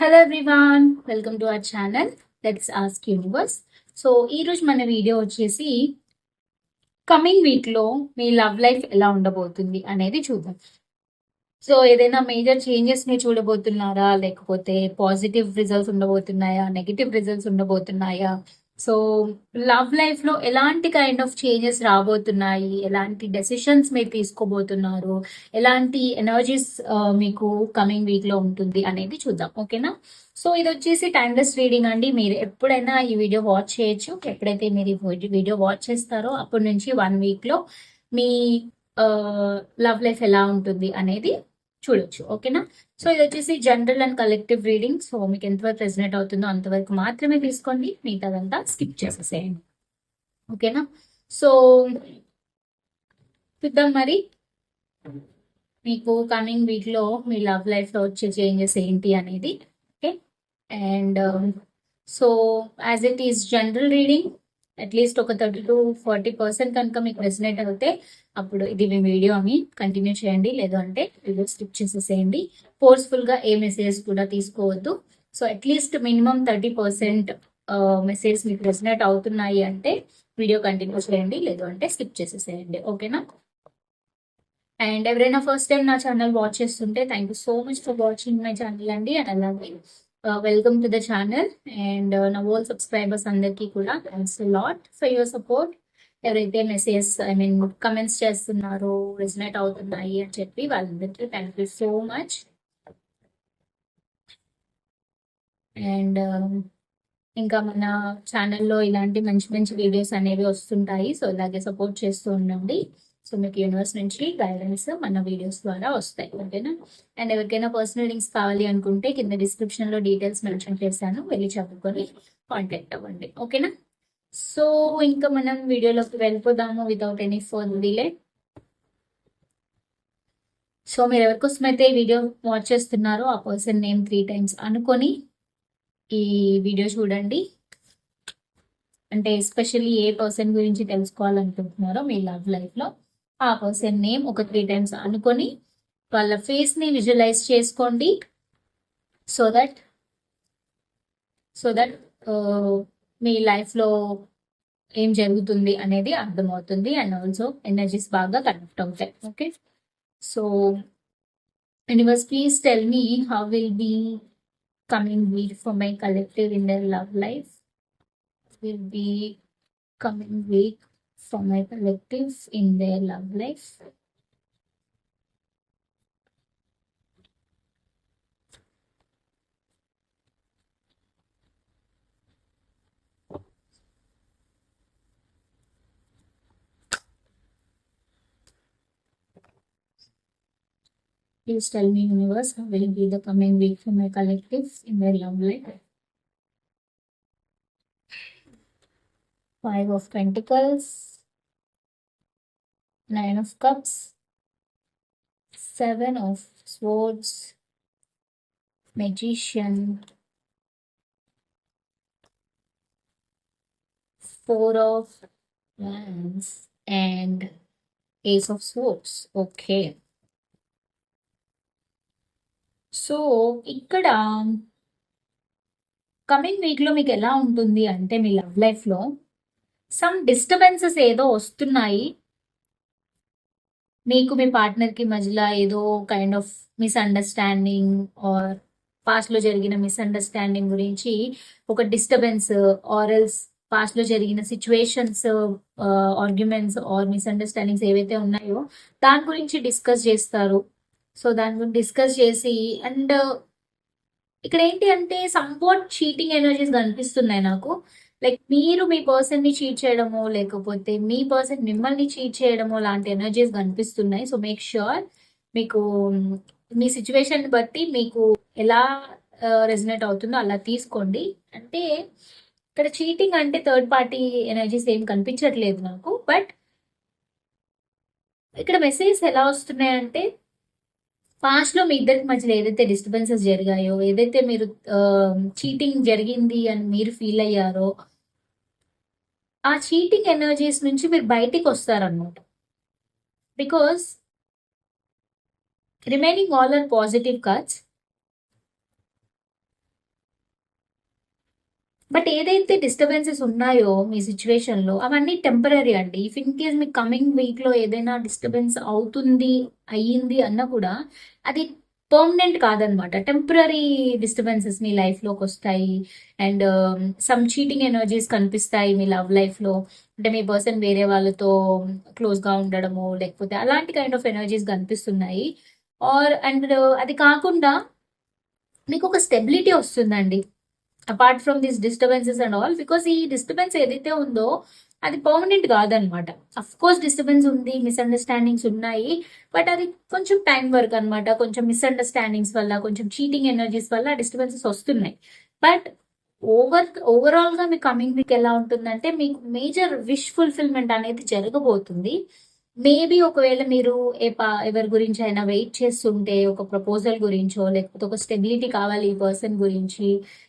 Hello everyone welcome to our channel let's ask universe so ఈరోజు మన video వచ్చేసి coming వీక్లో మీ లవ్ లైఫ్ ఎలా ఉండబోతుంది అనేది చూద్దాం. సో ఏదైనా మేజర్ చేంజెస్ని చూడబోతున్నారా? లేకపోతే పాజిటివ్ రిజల్ట్స్ ఉండబోతున్నాయా? నెగిటివ్ రిజల్ట్స్ ఉండబోతున్నాయా? సో లవ్ లైఫ్లో ఎలాంటి కైండ్ ఆఫ్ చేంజెస్ రాబోతున్నాయి? ఎలాంటి డెసిషన్స్ మీరు తీసుకోబోతున్నారు? ఎలాంటి ఎనర్జీస్ మీకు కమింగ్ వీక్లో ఉంటుంది అనేది చూద్దాం. ఓకేనా? సో ఇది వచ్చేసి టైమ్లెస్ రీడింగ్ అండి. మీరు ఎప్పుడైనా ఈ వీడియో వాచ్ చేయొచ్చు. ఎప్పుడైతే మీరు ఈ వీడియో వాచ్ చేస్తారో అప్పటి నుంచి వన్ వీక్లో మీ లవ్ లైఫ్ ఎలా ఉంటుంది అనేది చూడొచ్చు ఓకేనా? సో ఇది వచ్చేసి general and collective reading so మీకు ఎంతవరకు రెసినేట్ అవుతుందో అంతవరకు మాత్రమే తీసుకోండి. మిగతాదంతా స్కిప్ చేసేసేయండి. ఓకేనా? సో చూద్దాం మరి. మీకు కమింగ్ వీక్లో మీ లవ్ లైఫ్లో వచ్చే చేంజెస్ ఏంటి అనేది okay? And so as it is general reading at least ఒక థర్టీ టు ఫార్టీ పర్సెంట్ కనుక మీకు రెసినేట్ అవుతే అప్పుడు ఇది మీ వీడియోని కంటిన్యూ చేయండి. లేదు అంటే వీడియో స్కిప్ చేసేసేయండి. ఫోర్స్ఫుల్గా ఏ మెసేజ్ కూడా తీసుకోవద్దు. So at least minimum thirty percent message మీకు రెసినేట్ అవుతున్నాయి అంటే వీడియో కంటిన్యూ చేయండి. లేదు అంటే స్కిప్ చేసేసేయండి. ఓకేనా? అండ్ ఎవరైనా ఫస్ట్ టైం నా ఛానల్ వాచ్ చేస్తుంటే thank you so much for watching my channel అండి. అండ్ అలాగే welcome to the channel and నా ఓల్ సబ్స్క్రైబర్స్ అందరికీ కూడా thanks lot for your support ఎవరైతే మెసేజ్ ఐ మీన్ కమెంట్స్ చేస్తున్నారో రిజనేట్ అవుతున్నాయి అని చెప్పి వాళ్ళందరికీ thank you so much and ఇంకా మన ఛానల్లో ఇలాంటి మంచి మంచి వీడియోస్ అనేవి వస్తుంటాయి. సో ఇలాగే సపోర్ట్ చేస్తూ ఉండండి. సో మీకు యూనివర్స్ నుంచి గైడెన్స్ మన వీడియోస్ ద్వారా వస్తాయి ఓకేనా? అండ్ ఎవరికైనా పర్సనల్ లింక్స్ కావాలి అనుకుంటే కింద డిస్క్రిప్షన్లో డీటెయిల్స్ మెన్షన్ చేశాను వెళ్ళి చదువుకొని కాంటాక్ట్ అవ్వండి ఓకేనా? సో ఇంకా మనం వీడియోలోకి వెళ్ళిపోదాము without any phone delay so మీరు ఎవరికోసం అయితే ఈ వీడియో వాచ్ చేస్తున్నారో ఆ పర్సన్ నేమ్ త్రీ టైమ్స్ అనుకొని ఈ వీడియో చూడండి. అంటే ఎస్పెషల్లీ ఏ పర్సన్ గురించి తెలుసుకోవాలనుకుంటున్నారో మీ లవ్ లైఫ్లో ఆ పర్సన్ నేమ్ ఒక త్రీ టైమ్స్ అనుకొని వాళ్ళ ఫేస్ని విజువలైజ్ చేసుకోండి. సో దట్ సో దట్ మీ లైఫ్లో ఏం జరుగుతుంది అనేది అర్థమవుతుంది అండ్ ఆల్సో ఎనర్జీస్ బాగా కనెక్ట్ అవుతాయి. Okay? So universe please tell me how will be coming week for my collective in their love life? Will be coming week for my collective in their love life. Please tell me, universe, how will be the coming week for my collective in their love life? Five of Pentacles, Nine of Cups, Seven of Swords, Magician, Four of Wands, and Ace of Swords. Okay. So ఇక్కడ coming వీక్లో మీకు ఎలా ఉంటుంది అంటే మీ love లైఫ్లో some disturbances ఏదో వస్తున్నాయి మీకు మీ పార్ట్నర్కి మధ్యలో ఏదో కైండ్ ఆఫ్ మిస్అండర్స్టాండింగ్ ఆర్ పాస్ట్లో జరిగిన మిస్అండర్స్టాండింగ్ గురించి ఒక డిస్టర్బెన్స్ ఆర్ ఎల్స్ పాస్ట్లో జరిగిన సిచ్యువేషన్స్ ఆర్గ్యుమెంట్స్ ఆర్ మిస్అండర్స్టాండింగ్స్ ఏవైతే ఉన్నాయో దాని గురించి డిస్కస్ చేస్తారు. సో దాని గురించి డిస్కస్ చేసి అండ్ ఇక్కడ ఏంటి అంటే సంపోర్ట్ చీటింగ్ ఎనర్జీస్ కనిపిస్తున్నాయి నాకు. లైక్ మీరు మీ పర్సన్ని చీట్ చేయడమో లేకపోతే మీ పర్సన్ మిమ్మల్ని చీట్ చేయడమో లాంటి ఎనర్జీస్ కనిపిస్తున్నాయి. సో మేక్ ష్యూర్ మీకు మీ సిచ్యువేషన్ బట్టి మీకు ఎలా రెజినేట్ అవుతుందో అలా తీసుకోండి. అంటే ఇక్కడ చీటింగ్ అంటే థర్డ్ పార్టీ ఎనర్జీస్ ఏం కనిపించట్లేదు నాకు. బట్ ఇక్కడ మెసేజ్ ఎలా వస్తున్నాయంటే పాస్ట్లో మీ ఇద్దరికి మధ్యలో ఏదైతే డిస్టర్బెన్సెస్ జరిగాయో ఏదైతే మీరు చీటింగ్ జరిగింది అని మీరు ఫీల్ అయ్యారో ఆ చీటింగ్ ఎనర్జీస్ నుంచి మీరు బయటికి వస్తారనమాట because remaining all are positive cards but ఏదైతే డిస్టర్బెన్సెస్ ఉన్నాయో మీ సిచ్యువేషన్లో అవన్నీ టెంపరీ అండి. ఇఫ్ ఇన్ కేస్ మీ కమింగ్ వీక్లో ఏదైనా డిస్టర్బెన్స్ అవుతుంది అయ్యింది అన్నా కూడా అది పర్మనెంట్ కాదనమాట. టెంపరీ డిస్టర్బెన్సెస్ మీ లైఫ్లోకి వస్తాయి. అండ్ సమ్ చీటింగ్ ఎనర్జీస్ కనిపిస్తాయి మీ లవ్ లైఫ్లో అంటే మీ పర్సన్ వేరే వాళ్ళతో క్లోజ్గా ఉండడము లేకపోతే అలాంటి కైండ్ ఆఫ్ ఎనర్జీస్ కనిపిస్తున్నాయి. ఆర్ అండ్ uh, అది కాకుండా మీకు ఒక స్టెబిలిటీ వస్తుందండి. Apart from this disturbances and all because ఈ డిస్టర్బెన్స్ ఏదైతే ఉందో అది పర్మనెంట్ కాదనమాట. అఫ్ కోర్స్ డిస్టర్బెన్స్ ఉంది మిస్అండర్స్టాండింగ్స్ ఉన్నాయి బట్ అది కొంచెం టైం వర్క్ అనమాట కొంచెం మిస్అండర్స్టాండింగ్స్ వల్ల కొంచెం చీటింగ్ ఎనర్జీస్ వల్ల డిస్టర్బెన్సెస్ వస్తున్నాయి. బట్ ఓవర్ ఓవరాల్గా మీ కమింగ్ వీక్ ఎలా ఉంటుందంటే మీకు మేజర్ విష్ ఫుల్ఫిల్మెంట్ అనేది జరగబోతుంది. మేబీ ఒకవేళ మీరు ఏ పా ఎవరి గురించి అయినా వెయిట్ చేస్తుంటే ఒక ప్రపోజల్ గురించో లేకపోతే ఒక స్టెబిలిటీ కావాలి ఈ పర్సన్ గురించి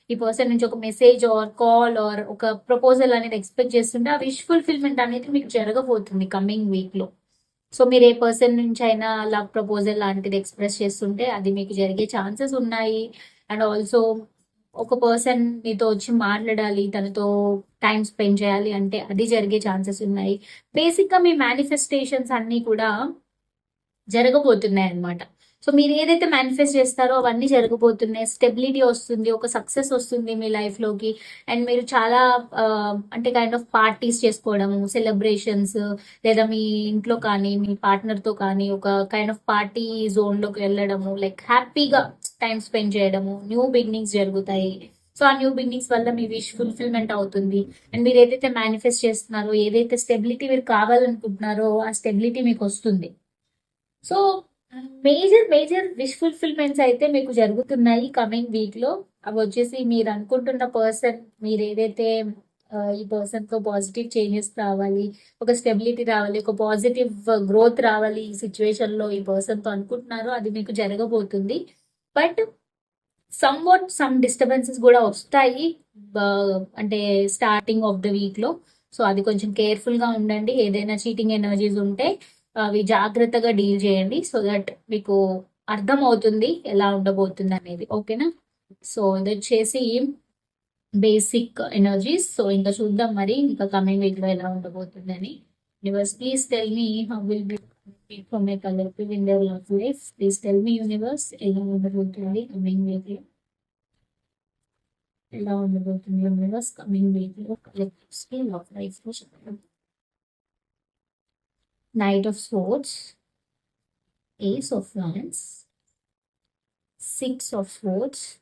ఈ పర్సన్ నుంచి ఒక మెసేజ్ ఆర్ కాల్ ఆర్ ఒక ప్రపోజల్ అనేది ఎక్స్పెక్ట్ చేస్తుంటే ఆ విష్ ఫుల్ఫిల్మెంట్ అనేది మీకు జరగబోతుంది కమింగ్ వీక్లో సో మీరు ఏ పర్సన్ నుంచి అయినా లవ్ ప్రపోజల్ లాంటిది ఎక్స్ప్రెస్ చేస్తుంటే అది మీకు జరిగే ఛాన్సెస్ ఉన్నాయి. అండ్ ఆల్సో ఒక పర్సన్ మీతో వచ్చి మాట్లాడాలి తనతో టైం స్పెండ్ చేయాలి అంటే అది జరిగే ఛాన్సెస్ ఉన్నాయి. బేసిక్గా మీ మేనిఫెస్టేషన్స్ అన్నీ కూడా జరగబోతున్నాయి అన్నమాట సో మీరు ఏదైతే మేనిఫెస్ట్ చేస్తారో అవన్నీ జరగబోతున్నాయి. స్టెబిలిటీ వస్తుంది ఒక సక్సెస్ వస్తుంది మీ లైఫ్లోకి అండ్ మీరు చాలా అంటే కైండ్ ఆఫ్ పార్టీస్ చేసుకోవడము సెలబ్రేషన్స్ లేదా మీ ఇంట్లో కానీ మీ పార్ట్నర్తో కానీ ఒక కైండ్ ఆఫ్ పార్టీ జోన్లోకి వెళ్ళడము లైక్ హ్యాపీగా టైం స్పెండ్ చేయడము న్యూ బిగినింగ్స్ జరుగుతాయి. సో ఆ న్యూ బిగినింగ్స్ వల్ల మీ విష్ ఫుల్ఫిల్మెంట్ అవుతుంది. అండ్ మీరు ఏదైతే మేనిఫెస్ట్ చేస్తున్నారో ఏదైతే స్టెబిలిటీ మీరు కావాలనుకుంటున్నారో ఆ స్టెబిలిటీ మీకు వస్తుంది. So major major wish fulfilments అయితే మీకు జరుగుతున్నాయి కమింగ్ వీక్లో. అవి వచ్చేసి మీరు అనుకుంటున్న పర్సన్ మీరు ఏదైతే ఈ పర్సన్తో పాజిటివ్ చేంజెస్ రావాలి ఒక స్టెబిలిటీ రావాలి ఒక పాజిటివ్ గ్రోత్ రావాలి ఈ సిచ్యువేషన్లో ఈ పర్సన్తో అనుకుంటున్నారో అది మీకు జరగబోతుంది. But somewhat some disturbances కూడా వస్తాయి అంటే స్టార్టింగ్ ఆఫ్ ద వీక్లో. సో అది కొంచెం కేర్ఫుల్గా ఉండండి. ఏదైనా చీటింగ్ ఎనర్జీస్ ఉంటే అవి జాగ్రత్తగా డీల్ చేయండి సో దట్ మీకు అర్థం అవుతుంది ఎలా ఉండబోతుంది అనేది. ఓకేనా? సో ఇది వచ్చేసి బేసిక్ ఎనర్జీస్ సో ఇంకా చూద్దాం మరి ఇంకా కమింగ్ వీక్లో ఎలా ఉండబోతుంది అని universe please tell me how will be for my colourful in their love life please tell me universe ఎలా ఉండబోతుంది కమింగ్ వీక్లో ఎలా ఉండబోతుంది యూనివర్స్ కమింగ్ వీక్లో కలెక్టివ్ లవ్ లైఫ్లో చెప్పండి Knight of Swords, Ace of Wands, Six of Swords,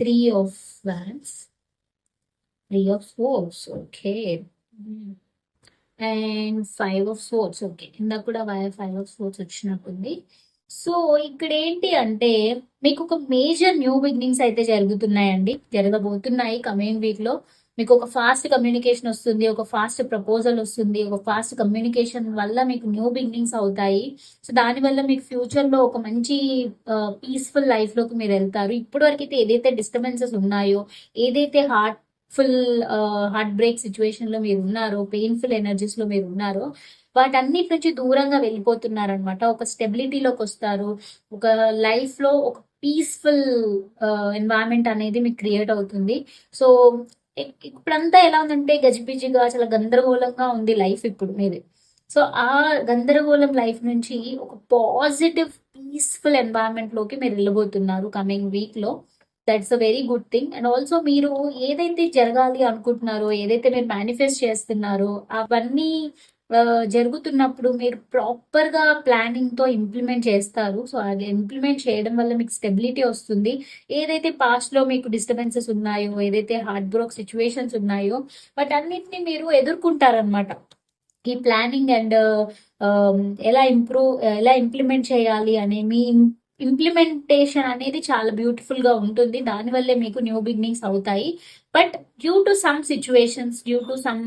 Three of Wands, Three of Swords, okay. Hmm. And five of swords okay ఇందాక కూడా ఫైవ్ ఆఫ్ స్పోర్ట్స్ వచ్చినట్టుంది. సో ఇక్కడ ఏంటి అంటే మీకు ఒక మేజర్ న్యూ బిగినింగ్స్ అయితే జరుగుతున్నాయండి. జరగబోతున్నాయి కమింగ్ వీక్లో. మీకు ఒక ఫాస్ట్ కమ్యూనికేషన్ వస్తుంది ఒక ఫాస్ట్ ప్రపోజల్ వస్తుంది ఒక ఫాస్ట్ కమ్యూనికేషన్ వల్ల మీకు న్యూ బిగినింగ్స్ అవుతాయి. సో దానివల్ల మీకు ఫ్యూచర్లో ఒక మంచి uh, పీస్ఫుల్ లైఫ్లోకి మీరు వెళ్తారు. ఇప్పటి వరకు అయితే ఏదైతే డిస్టర్బెన్సెస్ ఉన్నాయో ఏదైతే హార్ట్ ఫుల్ హార్ట్ బ్రేక్ సిచ్యువేషన్లో మీరు ఉన్నారో పెయిన్ఫుల్ ఎనర్జీస్లో మీరు ఉన్నారో వాటన్నిటి నుంచి దూరంగా వెళ్ళిపోతున్నారు అనమాట ఒక స్టెబిలిటీలోకి వస్తారు. ఒక లైఫ్లో ఒక పీస్ఫుల్ ఎన్వైరన్మెంట్ uh, అనేది మీకు క్రియేట్ అవుతుంది. సో ఇప్పుడంతా ఎలా ఉందంటే గజిబిజిగా చాలా గందరగోళంగా ఉంది లైఫ్ ఇప్పుడు మీది. సో ఆ గందరగోళం లైఫ్ నుంచి ఒక పాజిటివ్ పీస్ఫుల్ ఎన్వైరన్మెంట్లోకి మీరు వెళ్ళబోతున్నారు కమింగ్ వీక్లో. That's a very good thing and also మీరు ఏదైతే జరగాలి అనుకుంటున్నారో ఏదైతే మీరు మేనిఫెస్ట్ చేస్తున్నారో అవన్నీ జరుగుతున్నప్పుడు మీరు ప్రాపర్గా ప్లానింగ్తో ఇంప్లిమెంట్ చేస్తారు. సో అది ఇంప్లిమెంట్ చేయడం వల్ల మీకు స్టెబిలిటీ వస్తుంది. ఏదైతే పాస్ట్లో మీకు డిస్టర్బెన్సెస్ ఉన్నాయో ఏదైతే హార్ట్ బ్రోక్ సిచ్యువేషన్స్ ఉన్నాయో వాటన్నిటిని మీరు ఎదుర్కొంటారనమాట ఈ ప్లానింగ్ అండ్ ఎలా ఇంప్రూవ్ ఎలా ఇంప్లిమెంట్ చేయాలి అనే మీ ఇంప్లిమెంటేషన్ అనేది చాలా బ్యూటిఫుల్గా ఉంటుంది. దానివల్లే మీకు న్యూ బిగినింగ్స్ అవుతాయి. But due to some situations due to some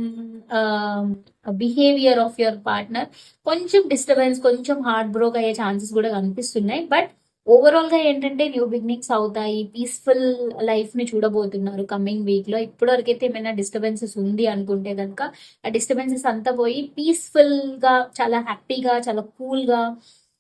behaviour of your partner కొంచెం డిస్టర్బెన్స్ కొంచెం హార్ట్ బ్రోక్ అయ్యే ఛాన్సెస్ కూడా కనిపిస్తున్నాయి. బట్ ఓవరాల్గా ఏంటంటే న్యూ బిగినింగ్స్ అవుతాయి. పీస్ఫుల్ లైఫ్ని చూడబోతున్నారు కమింగ్ వీక్లో. అయితే ఏమైనా డిస్టర్బెన్సెస్ ఉంది అనుకుంటే కనుక ఆ డిస్టర్బెన్సెస్ అంతా పోయి పీస్ఫుల్గా చాలా హ్యాపీగా చాలా కూల్గా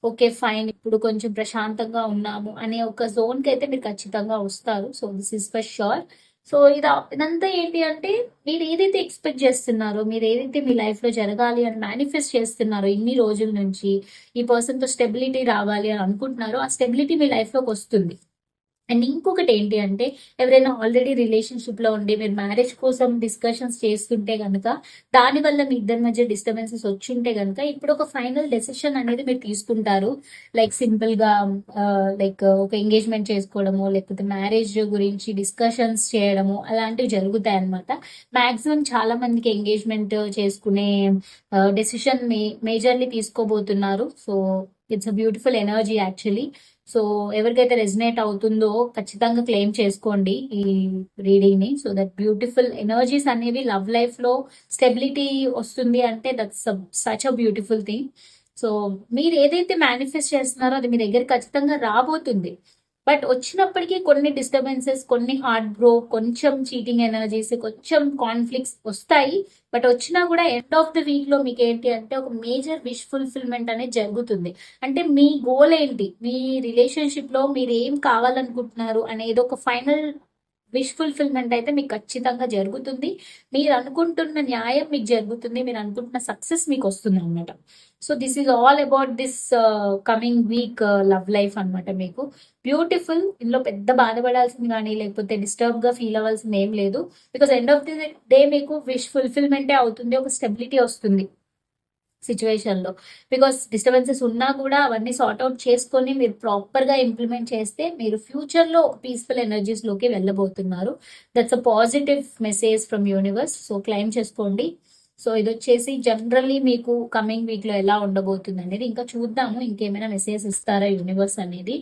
ఓకే ఫైన్ ఇప్పుడు కొంచెం ప్రశాంతంగా ఉన్నాము అనే ఒక జోన్కి అయితే మీరు ఖచ్చితంగా వస్తారు. So this is for sure so ఇది ఇదంతా ఏంటి అంటే మీరు ఏదైతే ఎక్స్పెక్ట్ చేస్తున్నారో మీరు ఏదైతే మీ లైఫ్లో జరగాలి అని మేనిఫెస్ట్ చేస్తున్నారో ఇన్ని రోజుల నుంచి ఈ పర్సన్తో స్టెబిలిటీ రావాలి అని అనుకుంటున్నారో ఆ స్టెబిలిటీ మీ లైఫ్లోకి వస్తుంది. అండ్ ఇంకొకటి ఏంటి అంటే ఎవరైనా ఆల్రెడీ రిలేషన్షిప్లో ఉండి మీరు మ్యారేజ్ కోసం డిస్కషన్స్ చేస్తుంటే కనుక దానివల్ల మీ ఇద్దరి మధ్య డిస్టర్బెన్సెస్ వచ్చుంటే కనుక ఇప్పుడు ఒక ఫైనల్ డెసిషన్ అనేది మీరు తీసుకుంటారు. లైక్ సింపుల్గా లైక్ ఒక ఎంగేజ్మెంట్ చేసుకోవడము లేకపోతే మ్యారేజ్ గురించి డిస్కషన్స్ చేయడము అలాంటివి జరుగుతాయి అనమాట మ్యాక్సిమం చాలా మందికి ఎంగేజ్మెంట్ చేసుకునే డెసిషన్ మే మేజర్లీ తీసుకోబోతున్నారు. So it's a beautiful energy actually so ఎవరికైతే రెజినేట్ అవుతుందో ఖచ్చితంగా క్లెయిమ్ చేసుకోండి ఈ రీడింగ్ని సో దట్ బ్యూటిఫుల్ ఎనర్జీస్ అనేవి లవ్ లైఫ్లో స్టెబిలిటీ వస్తుంది అంటే that's such a beautiful thing. So మీరు ఏదైతే మేనిఫెస్ట్ చేస్తున్నారో అది మీ దగ్గర ఖచ్చితంగా రాబోతుంది. బట్ వచ్చినప్పటికీ కొన్ని డిస్టర్బెన్సెస్ కొన్ని హార్ట్ బ్రో కొంచెం చీటింగ్ ఎనర్జీస్ కొంచెం కాన్ఫ్లిక్ట్స్ వస్తాయి. బట్ వచ్చినా కూడా ఎండ్ ఆఫ్ ద వీక్లో మీకు ఏంటి అంటే ఒక మేజర్ విష్ ఫుల్ఫిల్మెంట్ అనేది జరుగుతుంది. అంటే మీ గోల్ ఏంటి? మీ రిలేషన్షిప్లో మీరు ఏం కావాలనుకుంటున్నారు అనేది ఒక ఫైనల్ విష్ ఫుల్ఫిల్మెంట్ అయితే మీకు ఖచ్చితంగా జరుగుతుంది. మీరు అనుకుంటున్న న్యాయం మీకు జరుగుతుంది. మీరు అనుకుంటున్న సక్సెస్ మీకు వస్తుంది అనమాట so this is all about this coming week love life అనమాట మీకు. బ్యూటిఫుల్ ఇందులో పెద్ద బాధపడాల్సింది కానీ లేకపోతే డిస్టర్బ్గా ఫీల్ అవ్వాల్సింది ఏం లేదు. Because end of the day మీకు విష్ ఫుల్ఫిల్మెంటే అవుతుంది ఒక స్టెబిలిటీ వస్తుంది సిచ్యువేషన్లో బికాస్ డిస్టర్బెన్సెస్ ఉన్నా కూడా అవన్నీ సార్ట్ అవుట్ చేసుకొని మీరు ప్రాపర్గా ఇంప్లిమెంట్ చేస్తే మీరు ఫ్యూచర్లో ఒక పీస్ఫుల్ ఎనర్జీస్లోకి వెళ్ళబోతున్నారు. That's a positive message from universe so claim చేసుకోండి. సో ఇది వచ్చేసి జనరల్లీ మీకు కమింగ్ వీక్లో ఎలా ఉండబోతుంది అనేది ఇంకా చూద్దాము. ఇంకేమైనా మెసేజ్ ఇస్తారా యూనివర్స్ అనేది?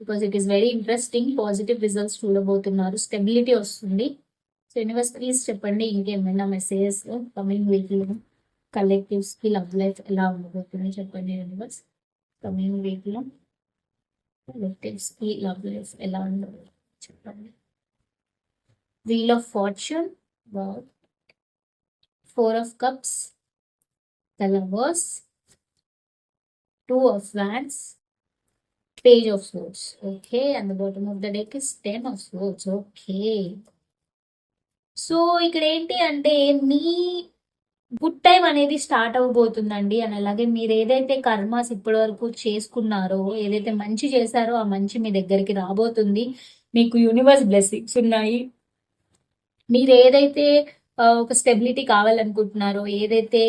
Because it is very interesting positive results చూడబోతున్నారు. స్టెబిలిటీ వస్తుంది. సో యూనివర్స్ ప్లీజ్ చెప్పండి ఇంకేమైనా మెసేజెస్ కమింగ్ వీక్లో కలెక్టివ్స్కి లవ్ లైఫ్ ఎలా ఉండబోతుంది చెప్పండి యూనివర్స్ కమింగ్ వీక్లో కలెక్టివ్స్కి లవ్ లైఫ్ ఎలా ఉండబోతుంది చెప్పండి. Wheel of fortune four of cups lovers two of wands page of swords okay and the bottom of the deck is ten of swords okay so ఇక్కడ ఏంటి అంటే మీ గుడ్ టైం అనేది స్టార్ట్ అవ్వబోతుందండి. అని అలాగే మీరు ఏదైతే కర్మాస్ ఇప్పటి వరకు చేసుకున్నారో ఏదైతే మంచి చేశారో ఆ మంచి మీ దగ్గరికి రాబోతుంది. మీకు యూనివర్స్ బ్లెస్సింగ్స్ ఉన్నాయి. మీరు ఏదైతే ఒక స్టెబిలిటీ కావాలనుకుంటున్నారో ఏదైతే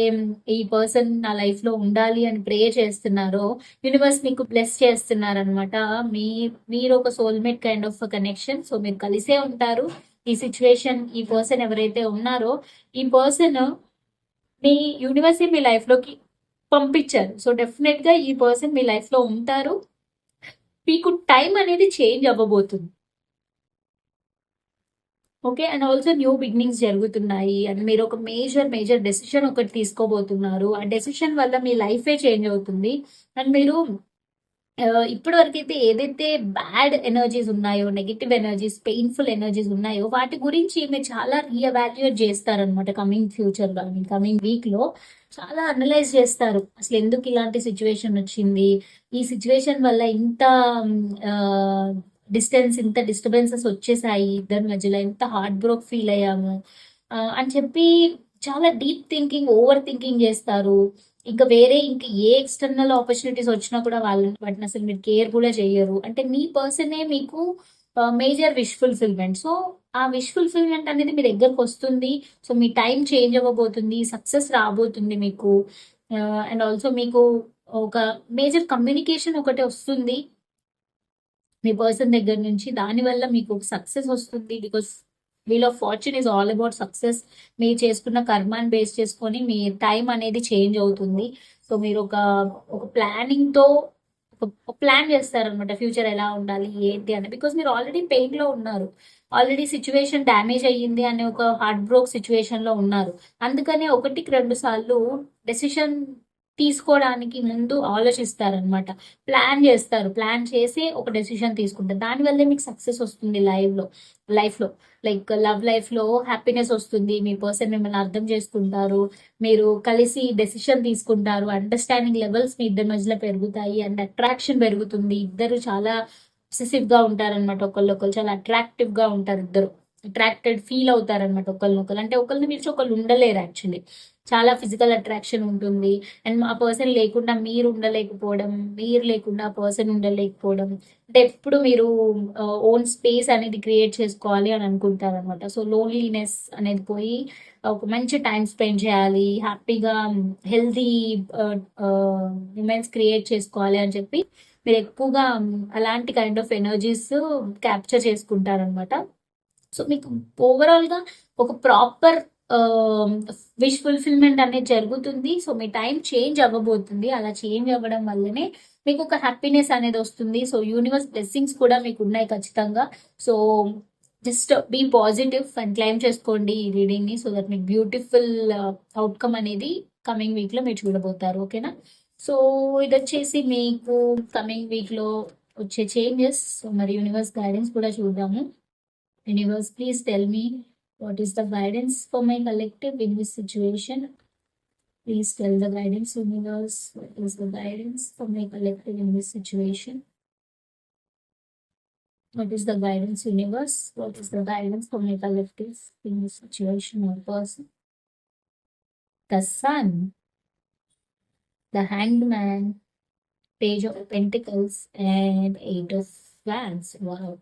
ఈ పర్సన్ నా లైఫ్లో ఉండాలి అని ప్రే చేస్తున్నారో యూనివర్స్ మీకు బ్లెస్ చేస్తున్నారనమాట మీ మీరు ఒక soulmate kind of connection so మీరు కలిసే ఉంటారు. ఈ సిచ్యువేషన్ ఈ పర్సన్ ఎవరైతే ఉన్నారో ఈ పర్సన్ మీ యూనివర్స్ మీ లైఫ్లోకి పంపించారు. సో డెఫినెట్గా ఈ పర్సన్ మీ లైఫ్లో ఉంటారు. మీకు టైం అనేది చేంజ్ అవ్వబోతుంది. Okay and also new beginnings జరుగుతున్నాయి. అండ్ మీరు ఒక మేజర్ మేజర్ డెసిషన్ ఒకటి తీసుకోబోతున్నారు. ఆ డెసిషన్ వల్ల మీ లైఫే చేంజ్ అవుతుంది. అండ్ మీరు ఇప్పటి వరకు అయితే ఏదైతే బ్యాడ్ ఎనర్జీస్ ఉన్నాయో నెగిటివ్ ఎనర్జీస్ పెయిన్ఫుల్ ఎనర్జీస్ ఉన్నాయో వాటి గురించి మీరు చాలా రీఎవాల్యుయేట్ చేస్తారనమాట కమింగ్ ఫ్యూచర్లో ఐ మీన్ కమింగ్ వీక్లో చాలా అనలైజ్ చేస్తారు. అసలు ఎందుకు ఇలాంటి సిచ్యువేషన్ వచ్చింది? ఈ సిచ్యువేషన్ వల్ల ఇంత డిస్టెన్స్ ఇంత డిస్టర్బెన్సెస్ వచ్చేసాయి ఇద్దరి మధ్యలో ఎంత హార్ట్ బ్రోక్ ఫీల్ అయ్యాము అని చెప్పి చాలా డీప్ థింకింగ్ ఓవర్ థింకింగ్ చేస్తారు. ఇంకా వేరే ఇంకా ఏ ఎక్స్టర్నల్ ఆపర్చునిటీస్ వచ్చినా కూడా వాళ్ళని వాటిని అసలు మీరు కేర్ కూడా చేయరు. అంటే మీ పర్సనే మీకు మేజర్ విష్ ఫుల్ఫిల్మెంట్ సో ఆ విష్ ఫుల్ఫిల్మెంట్ అనేది మీ దగ్గరకు వస్తుంది. సో మీ టైం చేంజ్ అవ్వబోతుంది సక్సెస్ రాబోతుంది మీకు. అండ్ ఆల్సో మీకు ఒక మేజర్ కమ్యూనికేషన్ ఒకటి వస్తుంది. మీ పర్సన్ దగ్గర నుంచి దానివల్ల మీకు సక్సెస్ వస్తుంది because wheel of fortune is all about success మీరు చేసుకున్న కర్మాన్ని బేస్ చేసుకొని మీ టైం అనేది చేంజ్ అవుతుంది. సో మీరు ఒక ఒక ప్లానింగ్తో ఒక ప్లాన్ చేస్తారనమాట ఫ్యూచర్ ఎలా ఉండాలి ఏంటి అని. బికాస్ మీరు ఆల్రెడీ పెయిన్లో ఉన్నారు. ఆల్రెడీ సిచ్యువేషన్ డ్యామేజ్ అయ్యింది అనే ఒక హార్ట్ బ్రోక్ సిచ్యువేషన్లో ఉన్నారు. అందుకనే ఒకటికి రెండు సార్లు డెసిషన్ తీసుకోవడానికి ముందు ఆలోచిస్తారనమాట ప్లాన్ చేస్తారు. ప్లాన్ చేసి ఒక డెసిషన్ తీసుకుంటారు. దానివల్లే మీకు సక్సెస్ వస్తుంది లైవ్లో లైఫ్లో లైక్ లవ్ లైఫ్లో హ్యాపీనెస్ వస్తుంది. మీ పర్సన్ మిమ్మల్ని అర్థం చేసుకుంటారు. మీరు కలిసి డెసిషన్ తీసుకుంటారు. అండర్స్టాండింగ్ లెవెల్స్ మీ ఇద్దరి మధ్యలో పెరుగుతాయి. అండ్ అట్రాక్షన్ పెరుగుతుంది. ఇద్దరు చాలా obsessive గా ఉంటారనమాట ఒకళ్ళు చాలా అట్రాక్టివ్గా ఉంటారు ఇద్దరు. అట్రాక్టెడ్ ఫీల్ అవుతారనమాట ఒకరినొకరు అంటే ఒకరిని మించి ఒకళ్ళు ఉండలేరు యాక్చువల్లీ చాలా ఫిజికల్ అట్రాక్షన్ ఉంటుంది. అండ్ ఆ పర్సన్ లేకుండా మీరు ఉండలేకపోవడం మీరు లేకుండా ఆ పర్సన్ ఉండలేకపోవడం. అంటే ఎప్పుడు మీరు ఓన్ స్పేస్ అనేది క్రియేట్ చేసుకోవాలి అని అనుకుంటారనమాట సో లోన్లీనెస్ అనేది పోయి ఒక మంచి టైం స్పెండ్ చేయాలి. హ్యాపీగా హెల్దీ మూమెంట్స్ క్రియేట్ చేసుకోవాలి అని చెప్పి మీరు ఎక్కువగా అలాంటి కైండ్ ఆఫ్ ఎనర్జీస్ క్యాప్చర్ చేసుకుంటారనమాట సో మీకు ఓవరాల్గా ఒక ప్రాపర్ విష్ ఫుల్ఫిల్మెంట్ అనేది జరుగుతుంది. సో మీ టైం చేంజ్ అవ్వబోతుంది. అలా చేంజ్ అవ్వడం వల్లనే మీకు ఒక హ్యాపీనెస్ అనేది వస్తుంది. సో యూనివర్స్ బ్లెస్సింగ్స్ కూడా మీకు ఉన్నాయి ఖచ్చితంగా. So just be positive and claim చేసుకోండి ఈ రీడింగ్ని సో దట్ మీకు బ్యూటిఫుల్ అవుట్కమ్ uh, అనేది కమింగ్ వీక్లో మీరు చూడబోతారు. ఓకేనా సో ఇది వచ్చేసి మీకు కమింగ్ వీక్లో వచ్చే చేంజెస్ సో మరి యూనివర్స్ గైడెన్స్ కూడా చూద్దాము. Universe, please tell me what is the guidance for my collective in this situation. Please tell the guidance, Universe, what is the guidance for my collective in this situation. What is the guidance, Universe? What is the guidance for my collective in this situation or person? The Sun, the Hanged Man, Page of Pentacles, and Eight of Wands. Wow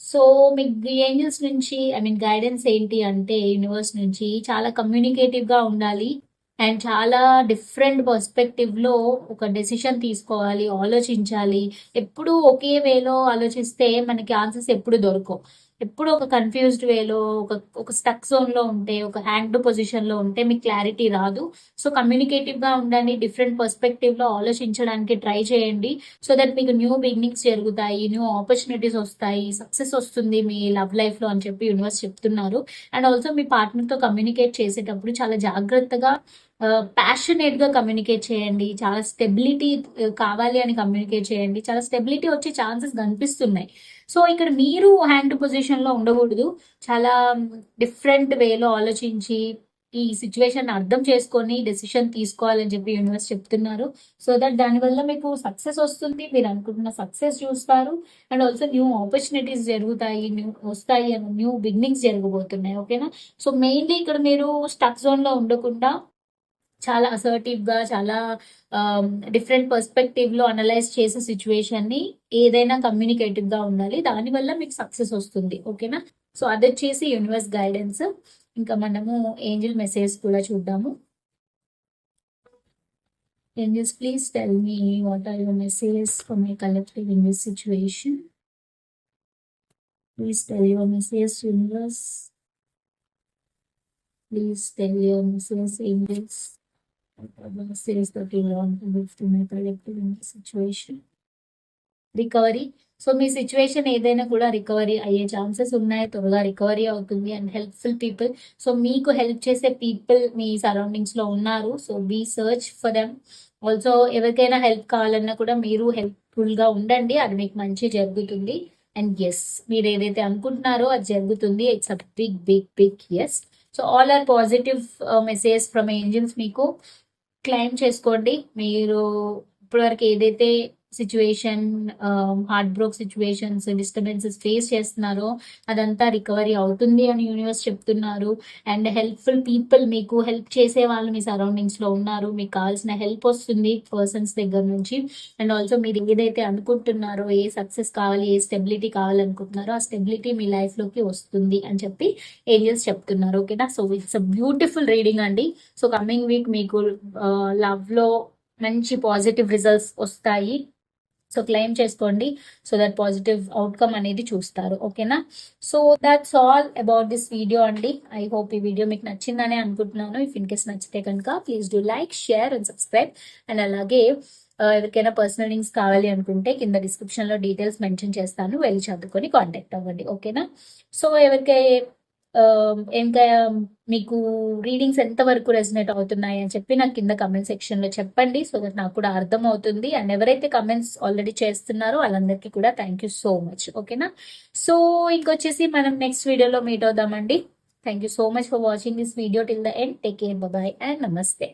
so మీకు angels నుంచి I mean guidance ఏంటి అంటే universe నుంచి చాలా కమ్యూనికేటివ్గా ఉండాలి. And చాలా different పర్స్పెక్టివ్లో ఒక decision తీసుకోవాలి ఆలోచించాలి. ఎప్పుడు ఒకే వేలో ఆలోచిస్తే మనకి ఆన్సర్స్ ఎప్పుడు దొరకవు. ఎప్పుడు ఒక కన్ఫ్యూజ్డ్ వేలో ఒక ఒక స్టక్ జోన్లో ఉంటే ఒక హ్యాండ్ పొజిషన్లో ఉంటే మీకు క్లారిటీ రాదు. సో కమ్యూనికేటివ్గా ఉండండి డిఫరెంట్ పర్స్పెక్టివ్లో ఆలోచించడానికి ట్రై చేయండి. సో దట్ మీకు న్యూ బిగినింగ్స్ జరుగుతాయి న్యూ ఆపర్చునిటీస్ వస్తాయి సక్సెస్ వస్తుంది మీ లవ్ లైఫ్లో అని చెప్పి యూనివర్స్ చెప్తున్నారు. అండ్ ఆల్సో మీ పార్ట్నర్తో కమ్యూనికేట్ చేసేటప్పుడు చాలా జాగ్రత్తగా ప్యాషనేట్గా కమ్యూనికేట్ చేయండి. చాలా స్టెబిలిటీ కావాలి అని కమ్యూనికేట్ చేయండి. చాలా స్టెబిలిటీ వచ్చే ఛాన్సెస్ కనిపిస్తున్నాయి. సో ఇక్కడ మీరు హ్యాండ్ పొజిషన్లో ఉండకూడదు. చాలా డిఫరెంట్ వేలో ఆలోచించి ఈ సిచ్యువేషన్ అర్థం చేసుకొని డెసిషన్ తీసుకోవాలని చెప్పి యూనివర్స్ చెప్తున్నారు. సో దట్ దానివల్ల మీకు సక్సెస్ వస్తుంది. మీరు అనుకుంటున్న సక్సెస్ చూస్తారు. అండ్ ఆల్సో న్యూ ఆపర్చునిటీస్ జరుగుతాయి. న్యూ వస్తాయి అండ్ న్యూ బిగినింగ్స్ జరగబోతున్నాయి. ఓకేనా సో మెయిన్లీ ఇక్కడ మీరు స్టక్ జోన్లో ఉండకుండా చాలా అసర్టివ్గా చాలా డిఫరెంట్ పర్స్పెక్టివ్లో అనలైజ్ చేసే సిచ్యువేషన్ని ఏదైనా కమ్యూనికేటివ్గా ఉండాలి. దానివల్ల మీకు సక్సెస్ వస్తుంది. ఓకేనా సో అది వచ్చేసి యూనివర్స్ గైడెన్స్ ఇంకా మనము ఏంజిల్ మెసేజ్ కూడా చూద్దాము. Angels please tell me what are your message for my collective in this situation please tell your message universe please tell your message angels says recovery so me situation ఏదైనా కూడా recovery అయ్యే chances ఉన్నాయి త్వరగా recovery అవుతుంది and helpful people so మీకు help చేసే people మీ సరౌండింగ్స్లో ఉన్నారు so be search for them also ఎవరికైనా హెల్ప్ కావాలన్నా కూడా మీరు హెల్ప్ఫుల్గా ఉండండి. అది మీకు మంచి జరుగుతుంది. అండ్ ఎస్ మీరు ఏదైతే అనుకుంటున్నారో అది జరుగుతుంది. It's a big big big yes so all are positive message from angels మీకు. క్లెయిమ్ చేసుకోండి. మీరు ఇప్పటివరకు ఏదైతే situation heart broke situations disturbances face చేస్తున్నారో అదంతా రికవరీ అవుతుంది అని యూనివర్స్ చెప్తున్నారు. అండ్ హెల్ప్ఫుల్ పీపుల్ మీకు హెల్ప్ చేసే వాళ్ళు మీ సరౌండింగ్స్లో ఉన్నారు. మీకు కావాల్సిన హెల్ప్ వస్తుంది పర్సన్స్ దగ్గర నుంచి. అండ్ ఆల్సో మీరు ఏదైతే అనుకుంటున్నారో ఏ సక్సెస్ కావాలి ఏ స్టెబిలిటీ కావాలనుకుంటున్నారో ఆ స్టెబిలిటీ మీ లైఫ్లోకి వస్తుంది అని చెప్పి ఏంజల్స్ చెప్తున్నారు. ఓకేనా so it's a beautiful reading అండి. సో కమింగ్ వీక్ మీకు uh, లవ్లో మంచి పాజిటివ్ రిజల్ట్స్ వస్తాయి. సో క్లెయిమ్ చేసుకోండి సో దట్ పాజిటివ్ అవుట్కమ్ అనేది చూస్తారు ఓకేనా? So that's all about this video అండి. ఐ హోప్ ఈ వీడియో మీకు నచ్చిందని అనుకుంటున్నాను. ఇఫ్ ఇన్ కేస్ నచ్చితే కనుక please do like share and subscribe. And అలాగే ఎవరికైనా పర్సనల్ లింక్స్ కావాలి అనుకుంటే కింద డిస్క్రిప్షన్లో డీటెయిల్స్ మెన్షన్ చేస్తాను. వెళ్ళి చదువుకొని కాంటాక్ట్ అవ్వండి ఓకేనా? సో ఎవరికై Um, ఇంకా మీకు రీడింగ్స్ ఎంతవరకు రెసినేట్ అవుతున్నాయి అని చెప్పి నాకు కింద కమెంట్ సెక్షన్లో చెప్పండి. సో దట్ నాకు కూడా అర్థం అవుతుంది అండ్ ఎవరైతే కమెంట్స్ ఆల్రెడీ చేస్తున్నారో వాళ్ళందరికీ కూడా థ్యాంక్ యూ సో మచ్ ఓకేనా సో ఇంకొచ్చేసి మనం నెక్స్ట్ వీడియోలో meet అవుదామండి. Thank you so much for watching this video till the end take care bye and నమస్తే.